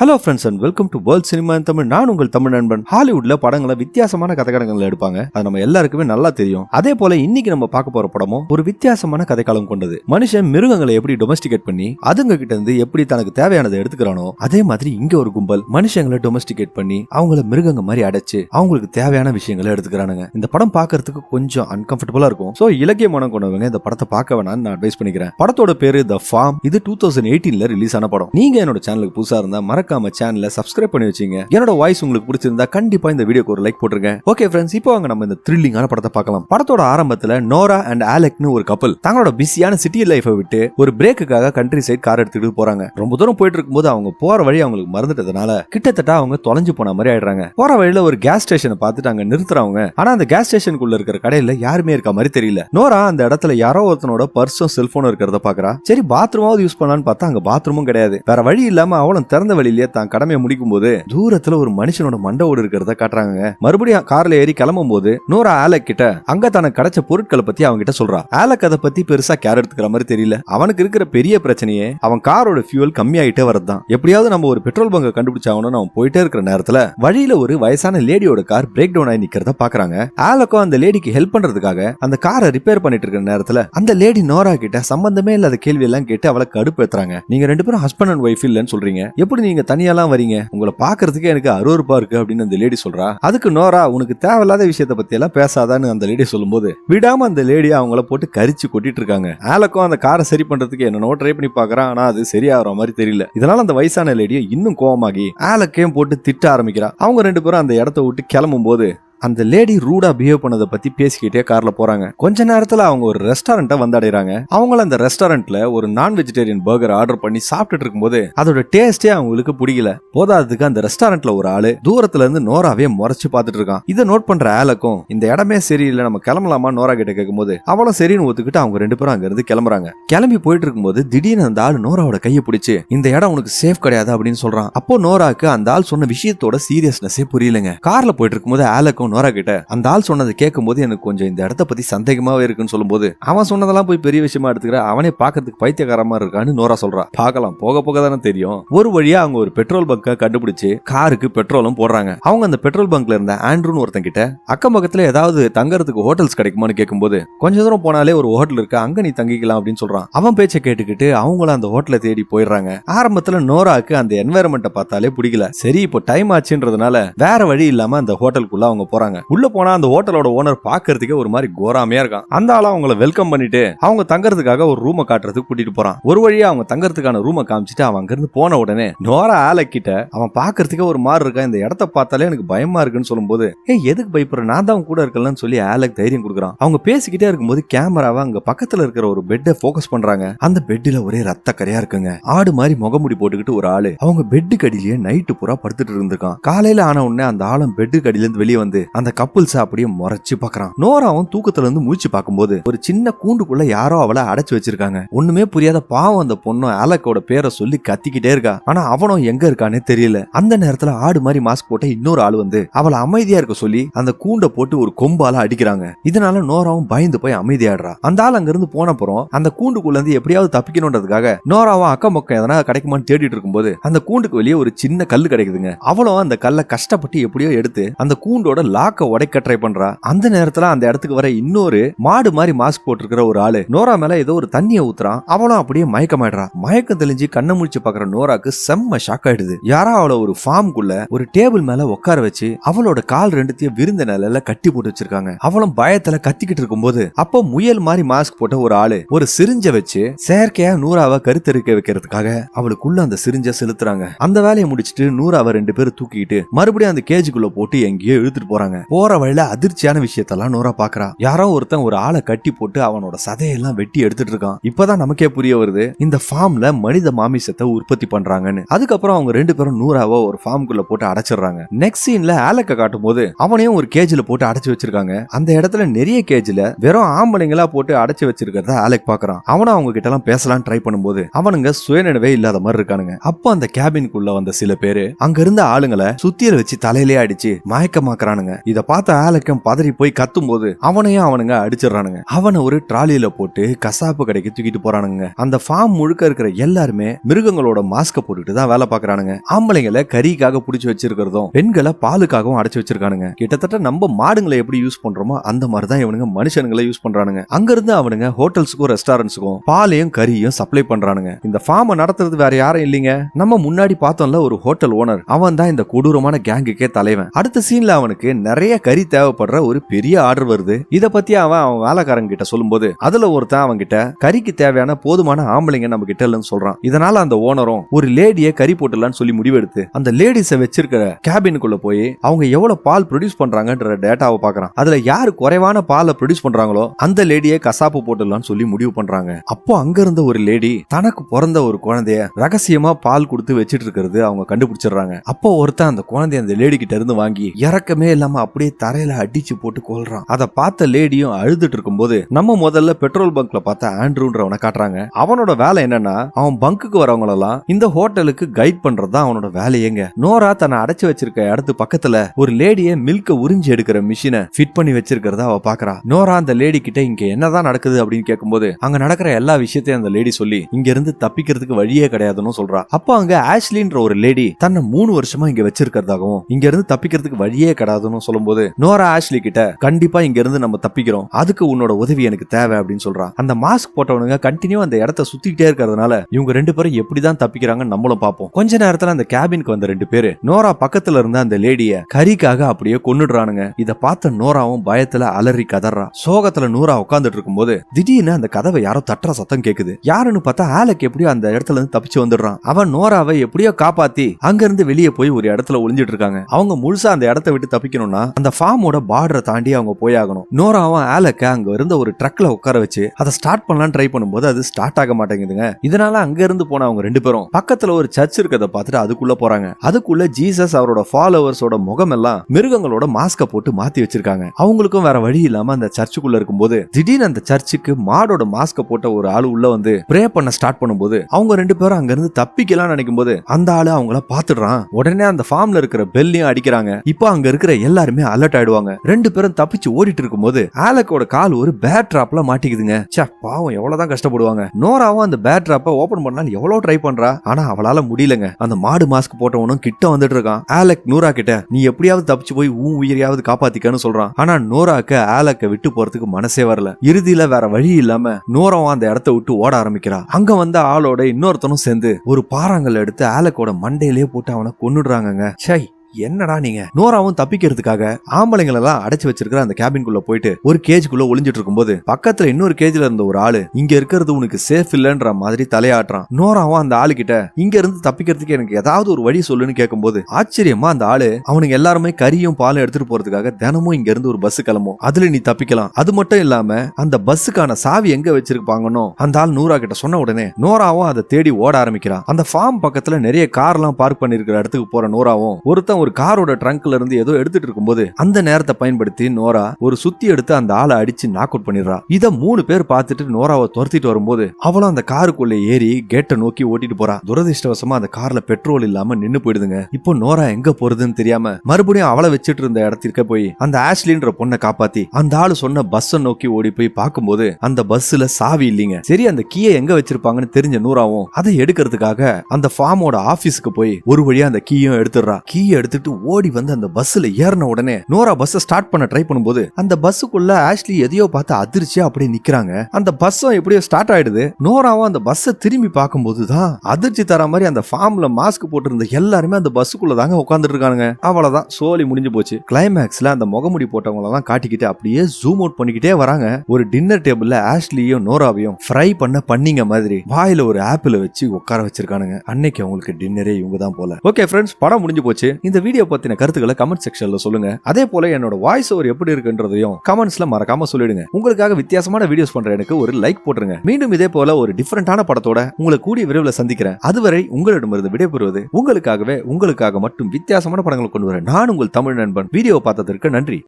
Hello friends and welcome to world cinema in Tamil நான் உங்கள் தமிழ் நண்பன். ஹாலிவுட்ல படங்களை வித்தியாசமான கதைக்களங்கள் எடுப்பாங்க. அது நம்ம எல்லாருக்குமே நல்லா தெரியும். அதே போல இன்னைக்கு நம்ம பார்க்க போற படமும் ஒரு வித்தியாசமான கதைக்காலம் கொண்டது. மனுஷன் மிருகங்களை எப்படி டொமஸ்டிகேட் பண்ணி அதுங்க கிட்ட இருந்து எப்படி தனக்கு தேவையானதை எடுத்துக்கிறானோ அதே மாதிரி இங்க ஒரு கும்பல் மனுஷங்களை டொமஸ்டிகேட் பண்ணி அவங்கள மிருகங்க மாதிரி அடைச்சு அவங்களுக்கு தேவையான விஷயங்களை எடுத்துக்கிறானுங்க. இந்த படம் பார்க்கறதுக்கு கொஞ்சம் அன்கம்ஃபர்டபுளா இருக்கும். சோ இலக்கிய மனம் கொண்டவங்க இந்த படத்தை பார்க்க வேணாம்னு நான் அட்வைஸ் பண்ணிக்கிறேன். படத்தோட பேரு த ஃபார்ம் இது டூ தௌசண்ட் எயிட்டீன்ல ரிலீஸ் ஆன படம். நீங்க என்னோட சேனலுக்கு புதுசா இருந்தா மறக்காம சேனலை சப்ஸ்கிரைப் பண்ணி வச்சீங்க. என்னோட வாய்ஸ் உங்களுக்கு பிடிச்சிருந்தா கண்டிப்பா இந்த வீடியோக்கு ஒரு லைக் போட்டுருங்க. ஓகே ஃப்ரெண்ட்ஸ் இப்போ வாங்க நம்ம இந்த த்ரில்லிங்கான படத்தை பார்க்கலாம். படத்தோட ஆரம்பத்துல நோரா அண்ட் ஆலெக்னு ஒரு கப்பல் தங்களோட பிஸியான சிட்டி லைஃபை விட்டு ஒரு பிரேக்குக்காக கண்ட்ரி சைட் கார் எடுத்துட்டு போறாங்க. ரொம்ப தூரம் போயிட்டு இருக்கும்போது அவங்க போற வழி அவங்களுக்கு மறந்துட்டதுனால கிட்டத்தட்ட அவங்க தொலைஞ்சு போன மாதிரி ஆயிடுறாங்க. போற வழியில ஒரு கேஸ் ஸ்டேஷனை பார்த்துட்டு அங்க நிறுத்துறவங்க. ஆனா அந்த கேஸ் ஸ்டேஷனுக்குள்ள இருக்கிற கடையில யாருமே இருக்க மாதிரி தெரியல. நோரா அந்த இடத்துல யாரோ ஒருத்தனோட பர்ஸும் செல்போனும் இருக்கிறத பாக்குறா சரி பாத்ரூமாவது யூஸ் பண்ணலாம்னு பார்த்தா அங்க பாத்ரூமும் கிடையாது. வேற வழி இல்லாம அவளும் திறந்த வழியில வழியிலேயே தான் கடமையை முடிக்கும் போது தூரத்துல ஒரு மனுஷனோட மண்ட ஓடு இருக்கிறத காட்டுறாங்க மறுபடியும் கார்ல ஏறி கிளம்பும் போது நூறா ஆலக் கிட்ட அங்க தனக்கு கிடைச்ச பொருட்களை பத்தி அவங்க கிட்ட சொல்றா. ஆலக் அதை பத்தி பெருசா கேர் எடுத்துக்கிற மாதிரி தெரியல. அவனுக்கு இருக்கிற பெரிய பிரச்சனையே அவன் காரோட ஃபியூல் கம்மியாயிட்டே வரதுதான் எப்படியாவது நம்ம ஒரு பெட்ரோல் பங்க கண்டுபிடிச்சாகணும்னு அவன் போயிட்டே இருக்கிற நேரத்துல வழியில ஒரு வயசான லேடியோட கார் பிரேக் டவுன் ஆகி நிக்கிறத பாக்குறாங்க. ஆலக்கும் அந்த லேடிக்கு ஹெல்ப் பண்றதுக்காக அந்த காரை ரிப்பேர் பண்ணிட்டு இருக்கிற நேரத்துல அந்த லேடி நோரா கிட்ட சம்பந்தமே இல்லாத கேள்வி எல்லாம் கேட்டு அவளை கடுப்பு ஏத்துறாங்க நீங்க ரெண்டு பேரும் ஹஸ்பண்ட் அண்ட் ஒய்ஃப் இல்லைன்னு சொல்றீங்க. எப்படி நீங்க தனியாலாம் வரீங்க. உங்களை பாக்குறதுக்கே எனக்கு அருவருப்பா இருக்கு அப்படின்னு அந்த லேடி சொல்றா. அதுக்கு நோரா உனக்கு தேவையில்லாத விஷயத்த பத்தி எல்லாம் பேசாதான்னு அந்த லேடி சொல்லும்போது விடாம அந்த லேடி அவங்கள போட்டு கரிச்சு கொட்டிட்டு இருக்காங்க. ஆலக்கும் அந்த காரை சரி பண்றதுக்கு என்னென்னோ ட்ரை பண்ணி பாக்குறான் ஆனா அது சரியாகிற மாதிரி தெரியல. இதனால அந்த வயசான லேடியை இன்னும் கோவமாகி ஆலக்கையும் போட்டு திட்ட ஆரம்பிக்கிறா. அவங்க ரெண்டு பேரும் அந்த இடத்த விட்டு கிளம்பும் போது அந்த லேடி ரூடா பிஹேவ் பண்ணதை பத்தி பேசிக்கிட்டே கார்ல போறாங்க. கொஞ்ச நேரத்துல அவங்க ஒரு ரெஸ்டாரண்ட்டை வந்தடைறாங்க. அவங்கள அந்த ரெஸ்டாரண்ட்ல ஒரு நான் வெஜிடேரியன் பர்கர் ஆர்டர் பண்ணி சாப்பிட்டுட்டு இருக்கும்போது அதோட டேஸ்டே அவங்களுக்கு பிடிக்கல. போதாததுக்கு அந்த ரெஸ்டாரண்ட்ல ஒரு ஆளு தூரத்துல இருந்து நோராவே முறைச்சு பார்த்துட்டு இருக்கான். இதை நோட் பண்ற ஆலக்கும் இந்த இடமே சரியில்லை நம்ம கிளம்பலாமா நோரா கிட்ட கேட்கும்போது அவளும் சரின்னு ஒத்துக்கிட்டு அவங்க ரெண்டு பேரும் அங்க இருந்து கிளம்புறாங்க. கிளம்பி போயிட்டு இருக்கும்போது திடீர்னு அந்த ஆள் நோராவோட கையை பிடிச்சு இந்த இடம் உனக்கு சேஃப் கிடையாது அப்படின்னு சொல்றான். அப்போ நோராக்கு அந்த ஆள் சொன்ன விஷயத்தோட சீரியஸ்னஸே புரியலங்க. கார்ல போயிட்டு இருக்கும்போது ஆலக்கும் நோரா கிட்ட அந்த ஆள் சொன்னதை கேட்கும் போது எனக்கு கொஞ்சம் இந்த இடத்த பத்தி சந்தேகமாவே இருக்குன்னு சொல்லும்போது அவன் சொன்னதெல்லாம் போய் பெரிய விஷயமா எடுத்துக்கிற அவனே பாக்கிறதுக்கு பைத்தியகாரமா இருக்கான்னு நோரா சொல்றா. பார்க்கலாம் போக போக தானே தெரியும். ஒரு வழியா அவங்க ஒரு பெட்ரோல் பங்க கண்டுபிடிச்சு காருக்கு பெட்ரோலும் போடுறாங்க. அவங்க அந்த பெட்ரோல் பங்க்ல இருந்த ஆண்ட்ரூன்னு ஒருத்தன் கிட்ட அக்கம் பக்கத்துல ஏதாவது தங்கறதுக்கு ஹோட்டல்ஸ் கிடைக்குமான்னு கேட்கும்போது கொஞ்ச தூரம் போனாலே ஒரு ஹோட்டல் இருக்கு அங்க நீ தங்கிக்கலாம் அப்படின்னு சொல்றான். அவன் பேச்சை கேட்டுக்கிட்டு அவங்களும் அந்த ஹோட்டலை தேடி போயிடுறாங்க. ஆரம்பத்துல நோராக்கு அந்த என்வாயர்மெண்ட்டை பார்த்தாலே பிடிக்கல. சரி இப்போ டைம் ஆச்சுன்றதுனால வேற வழி இல்லாம அந்த ஹோட்டலுக்குள்ள அவங்க போறாங்க. உள்ள போனா அந்த ஹோட்டலோட ஓனர் பாக்குறதுக்கே ஒரு மாதிரி கோராமையா இருக்கான். அந்த ஆளும் அவங்கள வெல்கம் பண்ணிட்டு அவங்க தங்கறதுக்காக ஒரு ரூமை காட்டுறதுக்கு கூட்டிட்டு போறான். ஒரு வழியா அவங்க தங்கறதுக்கான ரூமை காமிச்சிட்டு அவன் அங்க இருந்து போன உடனே நோரா ஆலை கிட்ட அவன் பாக்குறதுக்கே ஒரு மாதிரி இருக்கான். இந்த இடத்த பார்த்தாலே எனக்கு பயமா இருக்குன்னு சொல்லும்போது ஏ எதுக்கு பயப்படுற? நான் தான் கூட இருக்கலன்னு சொல்லி ஆலக் தைரியம் கொடுக்குறான். அவங்க பேசிக்கிட்டே இருக்கும்போது கேமராவை அங்க பக்கத்துல இருக்கிற ஒரு பெட்டை போக்கஸ் பண்றாங்க. அந்த பெட்டில ஒரே ரத்த கரையா இருக்குங்க. ஆடு மாதிரி முகமுடி போட்டுக்கிட்டு ஒரு ஆளு அவங்க பெட்டு கடியிலேயே நைட்டு பூரா படுத்துட்டு இருந்திருக்கான். காலையில ஆன உடனே அந்த ஆளும் பெட்டு கடியில இருந்து வெளியே வந்து அந்த கப்புல்ஸ் அப்படியே முறைச்சு பாக்குறான். நோராவும் தூக்கத்துல இருந்து முழிச்சு பார்க்கும்போது ஒரு சின்ன கூண்டுக்குள்ள யாரோ அவளை அடைச்சு வச்சிருக்காங்க. ஒண்ணுமே புரியாத பாவம் அந்த பொண்ணும் அலக்கோட பேரை சொல்லி கத்திக்கிட்டே இருக்கா. ஆனா அவனும் எங்க இருக்கானே தெரியல. அந்த நேரத்துல ஆடு மாதிரி மாஸ்க் போட்ட இன்னொரு ஆள் வந்து அவளை அமைதியா இருக்க சொல்லி அந்த கூண்டை போட்டு ஒரு கொம்பால அடிக்கிறாங்க. இதனால நோராவும் பயந்து போய் அமைதியாடுறா. அந்த ஆள் அங்க இருந்து போன அப்புறம் அந்த கூண்டுக்குள்ள இருந்து எப்படியாவது தப்பிக்கணும்ன்றதுக்காக நோராவும் அக்கம் பக்கம் எதனா கிடைக்குமான்னு தேடிட்டு இருக்கும்போது அந்த கூண்டுக்கு வெளியே ஒரு சின்ன கல் கிடைக்குதுங்க. அவளும் அந்த கல்லை கஷ்டப்பட்டு எப்படியோ எடுத்து அந்த கூண்டோட லாக்க உடைக்க ட்ரை பண்றா. அந்த நேரத்துல அந்த இடத்துக்கு வர இன்னொரு மாடு மாதிரி மாஸ்க் போட்டிருக்கிற ஒரு ஆளு நோரா மேல ஏதோ ஒரு தண்ணியை ஊத்துறான். அவளும் அப்படியே மயக்கமாயிடுறா. மயக்கம் தெளிஞ்சு கண்ணை முழிச்சு பாக்குற நோராக்கு செம்ம ஷாக் ஆயிடுது. யாரா அவளை ஒரு ஃபார்ம்குள்ள ஒரு டேபிள் மேல உட்கார வச்சு அவளோட கால் ரெண்டுத்தையும் விருந்த நிலையில கட்டி போட்டு வச்சிருக்காங்க. அவளும் பயத்துல கத்திக்கிட்டு இருக்கும்போது அப்போ முயல் மாதிரி மாஸ்க் போட்ட ஒரு ஆளு ஒரு சிரிஞ்ச வச்சு செயற்கையா நூறாவை கருத்தரிக்க வைக்கிறதுக்காக அவளுக்குள்ள அந்த சிரிஞ்ச செலுத்துறாங்க. அந்த வேலையை முடிச்சிட்டு நூறாவை ரெண்டு பேரும் தூக்கிட்டு மறுபடியும் அந்த கேஜுக்குள்ள போட்டு எங்கேயோ இழுத்துட்டு போறாங்க. போற வழியில அதிர்ச்சியான விஷயத்தெல்லாம் நூறா பாக்குறா. யாரோ ஒருத்தன் ஒரு ஆளை கட்டி போட்டு அவனோட சதையெல்லாம் வெட்டி எடுத்துட்டு இருக்கான். இப்பதான் நமக்கே புரிய வருது இந்த ஃபார்ம்ல மனித மாமிசத்தை உற்பத்தி பண்றாங்கன்னு. அதுக்கப்புறம் அவங்க ரெண்டு பேரும் நூறாவோ ஒரு ஃபார்முக்குள்ள போட்டு அடைச்சிடுறாங்க. நெக்ஸ்ட் சீன்ல ஆலக்க காட்டும் போது அவனையும் ஒரு கேஜ்ல போட்டு அடைச்சு வச்சிருக்காங்க. அந்த இடத்துல நிறைய கேஜ்ல வெறும் ஆம்பளைங்களா போட்டு அடைச்சு வச்சிருக்கிறத ஆலக் பாக்குறான். அவனும் அவங்க கிட்ட எல்லாம் பேசலாம் ட்ரை பண்ணும்போது அவனுங்க சுயநினைவே இல்லாத மாதிரி இருக்கானுங்க. அப்போ அந்த கேபினுக்குள்ள வந்த சில பேரு அங்க இருந்த ஆளுங்களை சுத்தியல வச்சு தலையிலே அடிச்சு மயக்கமாக்குறானுங்க. இத பார்த்த ஆலக்கம் பதறி போய் கத்தும் போது அவனையும் அவனுங்க அடிச்சிடறானுங்க. அவனை ஒரு ட்ராலியில போட்டு கசாப்பு கடைக்கு தூக்கிட்டு போறானுங்க. அந்த ஃபார்ம் முழுக்க இருக்கிற எல்லாருமே மிருகங்களோட மாஸ்க போட்டுட்டு தான் வேலை பாக்குறானுங்க ஆம்பளைங்களை கறிக்காக புடிச்சு வச்சிருக்கிறதும் பெண்களை பாலுக்காகவும் அடைச்சு வச்சிருக்கானுங்க. கிட்டத்தட்ட நம்ம மாடுங்களை எப்படி யூஸ் பண்றோமோ அந்த மாதிரி தான் இவனுங்க மனுஷனுங்களை யூஸ் பண்றானுங்க. அங்க இருந்து அவனுங்க ஹோட்டல்ஸுக்கும் ரெஸ்டாரண்ட்ஸுக்கும் பாலையும் கறியும் சப்ளை பண்றானுங்க. இந்த ஃபார்மை நடத்துறது வேற யாரும் இல்லைங்க. நம்ம முன்னாடி பார்த்தோம்ல ஒரு ஹோட்டல் ஓனர். அவன் தான் இந்த கொடூரமான கேங்குக்கே தலைவன். அடுத்த சீன்ல அவனுக்கு நிறைய கறி தேவைப்படுற ஒரு பெரிய ஆர்டர் வருது. இத பத்தி அவன் அவன் வேலைக்காரங்க கிட்ட சொல்லும்போது அதுல ஒருத்தன் அவன் கிட்ட கறிக்கு தேவையான போதுமான ஆம்பளைங்க நம்ம கிட்ட இல்லைன்னு சொல்றான். இதனால அந்த ஓனரும் ஒரு லேடியை கறி போட்டுலான்னு சொல்லி முடிவெடுத்து அந்த லேடிஸை வச்சிருக்கிற கேபினுக்குள்ள போய் அவங்க எவ்வளவு பால் ப்ரொடியூஸ் பண்றாங்கன்ற டேட்டாவை பாக்குறான் அதுல யாரு குறைவான பாலை ப்ரொடியூஸ் பண்றாங்களோ அந்த லேடியை கசாப்பு போட்டுடலாம்னு சொல்லி முடிவு பண்றாங்க. அப்போ அங்க இருந்த ஒரு லேடி தனக்கு பிறந்த ஒரு குழந்தைய ரகசியமா பால் கொடுத்து வச்சிட்டு இருக்கிறது அவங்க கண்டுபிடிச்சிடுறாங்க. அப்போ ஒருத்தன் அந்த குழந்தைய அந்த லேடி கிட்ட இருந்து வாங்கி இறக்கமே இல்லாம அப்படியே தரையில அடிச்சு போட்டு கொல்றான். அதை பார்த்த லேடியும் அழுதுட்டு இருக்கும்போது நம்ம முதல்ல பெட்ரோல் பங்க்ல பார்த்த ஆண்ட்ரூன்றவனை காட்டுறாங்க. அவனோட வேலை என்னன்னா அவன் பங்குக்கு வரவங்களெல்லாம் இந்த ஹோட்டலுக்கு கைட் பண்றது அவனோட வேலையேங்க. நோரா தன்னை அடைச்சு வச்சிருக்க இடத்து பக்கத்துல ஒரு லேடிய மில்க உறிஞ்சி எடுக்கிற மிஷினை ஃபிட் பண்ணி வச்சிருக்கிறத அவ பாக்குறா நோரா அந்த லேடி கிட்ட இங்க என்னதான் நடக்குது? அப்படின்னு கேட்கும்போது அங்க நடக்கிற எல்லா விஷயத்தையும் அந்த லேடி சொல்லி இங்க இருந்து தப்பிக்கிறதுக்கு வழியே கிடையாதுன்னு சொல்றா. அப்போ அங்க ஆஷ்லின்ற ஒரு லேடி தன்னை மூணு வருஷமா இங்க வச்சிருக்கிறதாகவும் இங்க இருந்து தப்பிக்கிறதுக்கு வழியே கிடையாதுன்னு சொல்லும்போது நோரா ஆஷ்லி கிட்ட கண்டிப்பா இங்க இருந்து நம்ம தப்பிக்கிறோம். அதுக்கு உன்னோட உதவி எனக்கு தேவை அப்படின்னு சொல்றான் அந்த மாஸ்க் போட்டவனுங்க கண்டினியூ அந்த இடத்த சுத்திட்டே இருக்கிறதுனால இவங்க ரெண்டு பேரும் எப்படிதான் தப்பிக்கிறாங்கன்னு நம்மளும் பார்ப்போம். கொஞ்ச நேரத்துல அந்த கேபினுக்கு வந்த ரெண்டு பேரு நோரா பக்கத்துல இருந்த அந்த லேடிய கறிக்காக அப்படியே கொண்டுடுறானுங்க இத பார்த்த நோராவும் பயத்துல அலறி கதறா. சோகத்துல நூறா உட்கார்ந்துட்டு இருக்கும்போது திடீர்னு அந்த கதவை யாரோ தட்டுற சத்தம் கேக்குது. யாருன்னு பார்த்தா ஆலக் எப்படியோ அந்த இடத்துல இருந்து தப்பிச்சு வந்துடுறான். அவன் நோராவை எப்படியோ காப்பாத்தி அங்க இருந்து வெளியே போய் ஒரு இடத்துல ஒளிஞ்சிட்டு இருக்காங்க. அவங்க முழுசா அந்த இடத்த விட்டு தப்பிக்கணும் தப்பிக்கணும்னா அந்த ஃபார்மோட பார்டரை தாண்டி அவங்க போயாகணும். நோராவும் ஆலக்க அங்க இருந்த ஒரு ட்ரக்ல உட்கார வச்சு அதை ஸ்டார்ட் பண்ணலாம் ட்ரை பண்ணும்போது அது ஸ்டார்ட் ஆக மாட்டேங்குதுங்க. இதனால அங்க இருந்து போன அவங்க ரெண்டு பேரும் பக்கத்துல ஒரு சர்ச் இருக்கிறத பார்த்துட்டு அதுக்குள்ள போறாங்க. அதுக்குள்ள ஜீசஸ் அவரோட ஃபாலோவர்ஸோட முகம் எல்லாம் மிருகங்களோட மாஸ்க போட்டு மாத்தி வச்சிருக்காங்க. அவங்களுக்கும் வேற வழி இல்லாம அந்த சர்ச்சுக்குள்ள இருக்கும்போது திடீர்னு அந்த சர்ச்சுக்கு மாடோட மாஸ்க போட்ட ஒரு ஆளு உள்ள வந்து ப்ரே பண்ண ஸ்டார்ட் பண்ணும்போது அவங்க ரெண்டு பேரும் அங்க இருந்து தப்பிக்கலாம் நினைக்கும் போது அந்த ஆளு அவங்கள பாத்துடுறான் உடனே அந்த ஃபார்ம்ல இருக்கிற பெல்லையும் அடிக்கிறாங்க. இப்போ அங்க இருக்கிற எல்லா எல்லாருமே அலர்ட் ஆயிடுவாங்க. ரெண்டு பேரும் தப்பிச்சு ஓடிட்டு இருக்கும்போது ஆலக்கோட கால் ஒரு பேட் ட்ராப்ல மாட்டிக்குதுங்க. சே பாவம் எவ்வளவுதான் கஷ்டப்படுவாங்க. நோராவும் அந்த பேட் ட்ராப்பை ஓபன் பண்ணாலும் எவ்வளவு ட்ரை பண்றா? ஆனா அவளால முடியலங்க. அந்த மாடு மாஸ்க் போட்டவனும் கிட்ட வந்துட்டு இருக்கான். ஆலக் நூரா கிட்ட நீ எப்படியாவது தப்பிச்சு போய் உன் உயிரையாவது காப்பாத்திக்கன்னு சொல்றான். ஆனா நோராக்கு ஆலக்க விட்டு போறதுக்கு மனசே வரல. இறுதியில வேற வழி இல்லாம நோராவும் அந்த இடத்த விட்டு ஓட ஆரம்பிக்கிறா. அங்க வந்த ஆளோட இன்னொருத்தனும் சேர்ந்து ஒரு பாறாங்கல் எடுத்து ஆலக்கோட மண்டையிலே போட்டு அவனை கொன்னுடுறாங்கங்க. சை என்னடா நீங்க? நோராவும் தப்பிக்கிறதுக்காக ஆம்பளைங்களை எல்லாம் அடைச்சு வச்சிருக்கிற அந்த கேபின்குள்ள போயிட்டு ஒரு கேஜுக்குள்ள ஒளிஞ்சிட்டு இருக்கும்போது பக்கத்துல இன்னொரு கேஜ்ல இருந்த ஒரு ஆளு இங்க இருக்கிறது உனக்கு சேஃப் இல்லன்ற மாதிரி தலையாட்டுறான். நோராவும் அந்த ஆளு கிட்ட இங்க இருந்து தப்பிக்கிறதுக்கு எனக்கு ஏதாவது ஒரு வழி சொல்லுன்னு கேட்கும்போது ஆச்சரியமா அந்த ஆளு அவனுக்கு எல்லாருமே கறியும் பாலும் எடுத்துட்டு போறதுக்காக தினமும் இங்க இருந்து ஒரு பஸ் கிளம்பும். அதுல நீ தப்பிக்கலாம். அது மட்டும் இல்லாம அந்த பஸ்ஸுக்கான சாவி எங்க வச்சிருப்பாங்கன்னு அந்த ஆள் நூறா கிட்ட சொன்ன உடனே நோராவும் அதை தேடி ஓட ஆரம்பிக்கிறான். அந்த ஃபார்ம் பக்கத்துல நிறைய கார் எல்லாம் பார்க் பண்ணிருக்கிற இடத்துக்கு போற நோராவும் ஒருத்தன் ஒரு காரோட ட்ரங்க்ல இருந்து ஏதோ எடுத்துட்டு இருக்கும்போது அந்த நேரத்தை பயன்படுத்தி நோரா ஒரு சுத்தி எடுத்து அந்த ஆளை அடிச்சு நாக் அவுட் பண்ணிடுறா. இத மூணு பேர் பார்த்துட்டு நோராவை துரத்திட்டு வரும்போது அவளும் அந்த காருக்குள்ள ஏறி கேட்டை நோக்கி ஓட்டிட்டு போறா. துரதிருஷ்டவசமா அந்த கார்ல பெட்ரோல் இல்லாம நின்னு போயிடுதுங்க. இப்போ நோரா எங்க போறதுன்னு தெரியாம மறுபடியும் அவளை வச்சிட்டு இருந்த இடத்திற்கு போய் அந்த ஆஷ்லின்ற பொண்ணை காப்பாத்தி அந்த ஆளு சொன்ன பஸ்ஸை நோக்கி ஓடி போய் பார்க்கும்போது அந்த பஸ்ல சாவி இல்லைங்க. சரி அந்த கீயை எங்க வச்சிருப்பாங்கன்னு தெரிஞ்ச நூறாவும் அதை எடுக்கிறதுக்காக அந்த ஃபார்மோட ஆபீஸ்க்கு போய் ஒரு வழியா அந்த கீயும் எடுத்துடுறா. கீயை எடுத்துட்டு ஓடி வந்து அந்த பஸ்ல ஏறின உடனே நோரா பஸ் ஸ்டார்ட் பண்ண ட்ரை பண்ணும்போது அந்த பஸ்ஸுக்குள்ள ஆஷ்லி எதையோ பார்த்து அதிர்ச்சியா அப்படியே நிக்கிறாங்க. அந்த பஸ்ஸும் எப்படியோ ஸ்டார்ட் ஆயிடுது. நோராவும் அந்த பஸ்ஸை திரும்பி பார்க்கும்போது தான் அதிர்ச்சி தர மாதிரி அந்த ஃபார்ம்ல மாஸ்க் போட்டிருந்த எல்லாருமே அந்த பஸ்ஸுக்குள்ள தாங்க உட்காந்துட்டு இருக்கானுங்க. அவ்வளவுதான். சோலி முடிஞ்சு போச்சு. கிளைமேக்ஸ்ல அந்த முகமுடி போட்டவங்கள எல்லாம் காட்டிக்கிட்டு அப்படியே ஜூம் அவுட் பண்ணிக்கிட்டே வராங்க. ஒரு டின்னர் டேபிள்ல ஆஷ்லியும் நோராவையும் ஃப்ரை பண்ண பண்ணிங்க மாதிரி வாயில ஒரு ஆப்பிள் வச்சு உட்கார வச்சிருக்கானுங்க. அன்னைக்கு அவங்களுக்கு டின்னரே இவங்க தான் போல. ஓகே ஃப்ரெண்ட்ஸ் படம் முடிஞ்சு போச்சு. இந்த இந்த வீடியோ பத்தின கருத்துக்களை கமெண்ட் செக்ஷன்ல சொல்லுங்க. அதே போல என்னோட வாய்ஸ் ஓவர் எப்படி இருக்குன்றதையும் கமெண்ட்ஸ்ல மறக்காம சொல்லிடுங்க. உங்களுக்காக வித்தியாசமான வீடியோஸ் பண்ற எனக்கு ஒரு லைக் போட்டுருங்க. மீண்டும் இதே போல ஒரு டிஃபரெண்டான படத்தோட உங்களை கூடிய விரைவில் சந்திக்கிறேன். அதுவரை உங்களிடமிருந்து விடைபெறுவது உங்களுக்காகவே உங்களுக்காக மட்டும் வித்தியாசமான படங்களை கொண்டு வர நான் உங்கள் தமிழ் நண்பன். வீடியோ பார்த்ததற்கு நன்றி.